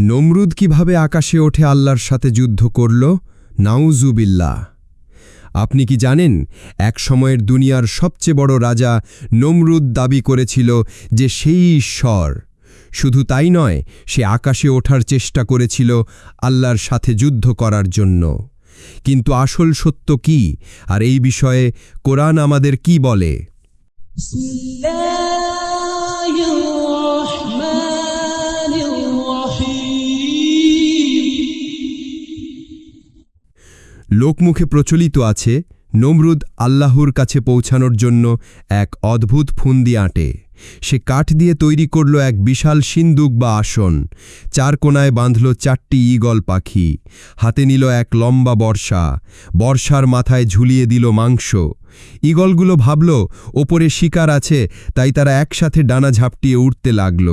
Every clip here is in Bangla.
নমরুদ কীভাবে আকাশে ওঠে আল্লাহর সাথে যুদ্ধ করল? নাউজুবিল্লাহ। আপনি কি জানেন, এক সময়ের দুনিয়ার সবচেয়ে বড় রাজা নমরুদ দাবি করেছিল যে সেই ঈশ্বর। শুধু তাই নয়, সে আকাশে ওঠার চেষ্টা করেছিল আল্লাহর সাথে যুদ্ধ করার জন্য। কিন্তু আসল সত্য কি? আর এই বিষয়ে কোরআন আমাদের কি বলে? লোকমুখে প্রচলিত আছে নমরুদ আল্লাহর কাছে পৌঁছানোর জন্য এক অদ্ভুত ফুন্দি আঁটে। সে কাঠ দিয়ে তৈরি করল এক বিশাল সিন্দুক বা আসন। চার কোনায় বাঁধল চারটি ঈগল পাখি। হাতে নিল এক লম্বা বর্ষা। বর্ষার মাথায় ঝুলিয়ে দিল মাংস। ঈগলগুলো ভাবল, ওপরে শিকার আছে, তাই তারা একসাথে ডানা ঝাপটিয়ে উঠতে লাগল।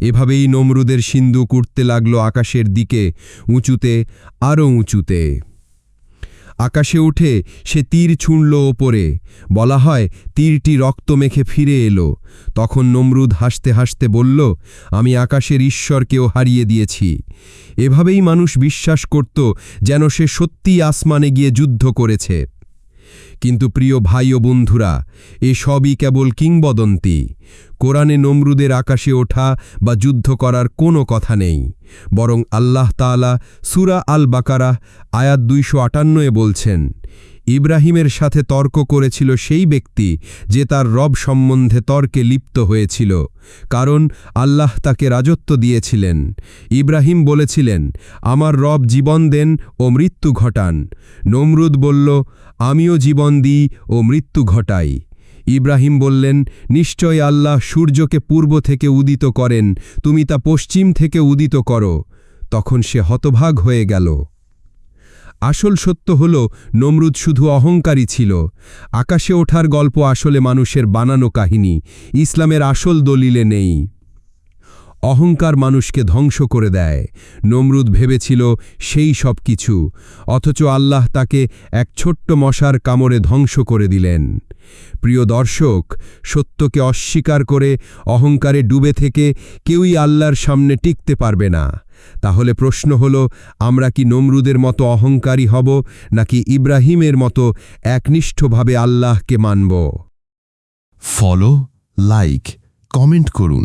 এভাবেই নমরুদের সিন্দুক উঠতে লাগল আকাশের দিকে, উঁচুতে, আরও উঁচুতে। আকাশে উঠে সে তীর ছুঁড়ল ওপরে। বলা হয়, তীরটি রক্ত মেখে ফিরে এলো। তখন নমরুদ হাসতে হাসতে বলল, আমি আকাশের ঈশ্বরকেও হারিয়ে দিয়েছি। এভাবেই মানুষ বিশ্বাস করত যেন সে সত্যিই আসমানে গিয়ে যুদ্ধ করেছে। কিন্তু প্রিয় ভাই ও বন্ধুরা, এ সবই কেবল কিংবদন্তি। কোরআনে নমরুদের আকাশে ওঠা বা যুদ্ধ করার কোনো কথা নেই। বরং আল্লাহ তালা সুরা আল বাকারা আয়াত দুইশো আটান্নয়ে বলছেন ইব্রাহিমের সাথে তর্ক করেছিল সেই ব্যক্তি যে তার রব সম্বন্ধে তর্কে লিপ্ত হয়েছিল, কারণ আল্লাহ তাকে রাজত্ব দিয়েছিলেন। ইব্রাহিম বলেছিলেন, আমার রব জীবন দেন ও মৃত্যু ঘটান। নমরুদ বলল, আমিও জীবন দিই ও মৃত্যু ঘটাই। ইব্রাহিম বললেন, নিশ্চয় আল্লাহ সূর্যকে পূর্ব থেকে উদিত করেন, তুমি তা পশ্চিম থেকে উদিত করো। তখন সে হতভাগ হয়ে গেল। আসল সত্য হল, নমরুদ শুধু অহংকারী ছিল। আকাশে ওঠার গল্প আসলে মানুষের বানানো কাহিনী। ইসলামের আসল দলিলে নেই। অহংকার মানুষকে ধ্বংস করে দেয়। নমরুদ ভেবেছিল সেই সব কিছু, অথচ আল্লাহ তাকে এক ছোট্ট মশার কামড়ে ধ্বংস করে দিলেন। প্রিয় দর্শক, সত্যকে অস্বীকার করে অহংকারে ডুবে থেকে কেউই আল্লাহর সামনে টিকতে পারবে না। তাহলে প্রশ্ন হল, আমরা কি নমরুদের মতো অহংকারী হব, নাকি ইব্রাহিমের মতো একনিষ্ঠভাবে আল্লাহকে মানব? ফলো, লাইক, কমেন্ট করুন।